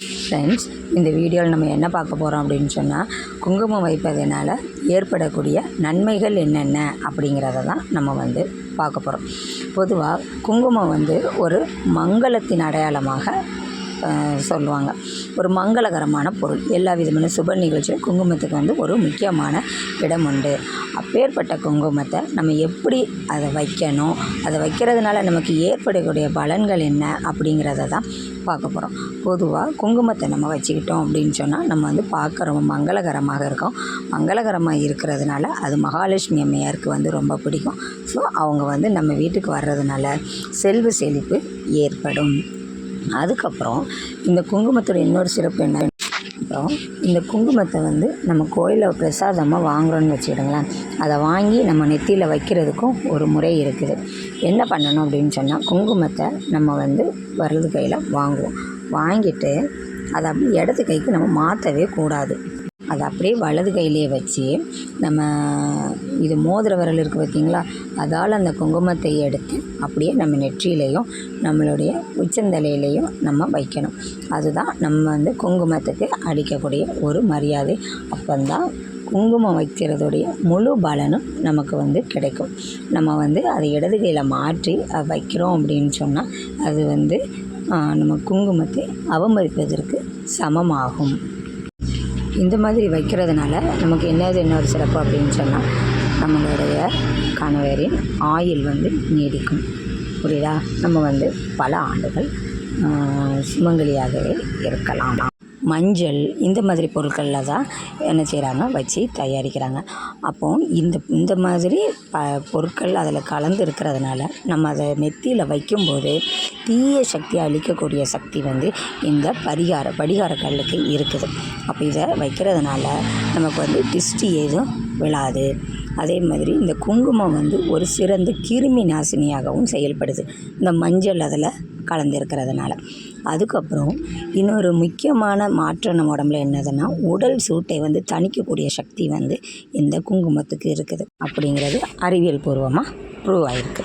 Friends இந்த வீடியோவில் நம்ம என்ன பார்க்க போகிறோம் அப்படின்னு சொன்னால் குங்குமம் வைப்பதனால ஏற்படக்கூடிய நன்மைகள் என்னென்ன அப்படிங்கிறத தான் நம்ம வந்து பார்க்க போகிறோம் பொதுவாக குங்குமம் வந்து ஒரு மங்களத்தின் அடையாளமாக சொல்லுவாங்க. ஒரு மங்களகரமான பொருள். எல்லா விதமான சுப நிகழ்ச்சியும் குங்குமத்துக்கு வந்து ஒரு முக்கியமான இடம் உண்டு. அப்பேற்பட்ட குங்குமத்தை நம்ம எப்படி அதை வைக்கணும்? அதை வைக்கிறதுனால நமக்கு ஏற்படக்கூடிய பலன்கள் என்ன? அப்படிங்கிறத தான் பார்க்க போகிறோம் பொதுவாக குங்குமத்தை நம்ம வச்சுக்கிட்டோம் அப்படின்னு சொன்னால் நம்ம வந்து பார்க்க ரொம்ப மங்களகரமாக இருக்கும். மங்களகரமாக இருக்கிறதுனால அது மகாலட்சுமி அம்மையாருக்கு வந்து ரொம்ப பிடிக்கும். ஸோ அவங்க வந்து நம்ம வீட்டுக்கு வர்றதுனால செல்வ செழிப்பு ஏற்படும். அதுக்கப்புறம் இந்த குங்குமத்தோட இன்னொரு சிறப்பு என்ன? அப்புறம் இந்த குங்குமத்தை வந்து நம்ம கோயிலில் பிரசாதமாக வாங்குறோம்னு வச்சுக்கிடுங்களேன். அதை வாங்கி நம்ம நெத்தியில் வைக்கிறதுக்கும் ஒரு முறை இருக்குது. என்ன பண்ணணும் அப்படின்னு சொன்னால் குங்குமத்தை நம்ம வந்து வரது கையில் வாங்குவோம். வாங்கிட்டு அதை அப்படி இடது கைக்கு நம்ம மாற்றவே கூடாது. அதை அப்படியே வலது கையிலேயே வச்சு நம்ம இது மோதிர விரல் இருக்குது பார்த்தீங்களா? அதால் அந்த குங்குமத்தை எடுத்து அப்படியே நம்ம நெற்றியிலையும் நம்மளுடைய உச்சந்தலையிலையும் நம்ம வைக்கணும். அதுதான் நம்ம வந்து குங்குமத்துக்கு அடிக்கக்கூடிய ஒரு மரியாதை. அப்போந்தான் குங்குமம் வைக்கிறதுடைய முழு பலனும் நமக்கு வந்து கிடைக்கும். நம்ம வந்து அதை இடது கையில் மாற்றி அதை வைக்கிறோம் அப்படின்னு சொன்னால் அது வந்து நம்ம குங்குமத்தை அவமதிப்பதற்கு சமமாகும். இந்த மாதிரி வைக்கிறதுனால நமக்கு என்னது இன்னொரு சிறப்பு அப்படின்னு சொன்னால் நம்மளுடைய கணவரின் ஆயுள் வந்து நீடிக்கும். புரியுதா? நம்ம வந்து பல ஆண்டுகள் சுமங்கலியாகவே இருக்கலாம். மஞ்சள் இந்த மாதிரி பொருட்களில் தான் என்ன செய்கிறாங்க வச்சு தயாரிக்கிறாங்க. அப்போ இந்த இந்த மாதிரி ப பொருட்கள் அதில் கலந்து இருக்கிறதுனால நம்ம அதை நெத்தியில் வைக்கும்போது தீய சக்தியை அழிக்கக்கூடிய சக்தி வந்து இந்த பரிகார படிகார கல்லுக்கு இருக்குது. அப்போ இதை வைக்கிறதுனால நமக்கு வந்து டிஸ்டி எதுவும் விழாது. அதே மாதிரி இந்த குங்குமம் வந்து ஒரு சிறந்த கிருமி நாசினியாகவும் செயல்படுது. இந்த மஞ்சள் அதில் கலந்துருக்கிறதுனால. அதுக்கப்புறம் இன்னொரு முக்கியமான மாற்றம் நம்ம உடம்புல என்னதுன்னா உடல் சூட்டை வந்து தணிக்கக்கூடிய சக்தி வந்து இந்த குங்குமத்துக்கு இருக்குது. அப்படிங்கிறது அறிவியல் பூர்வமாக ப்ரூவ் ஆகிருக்கு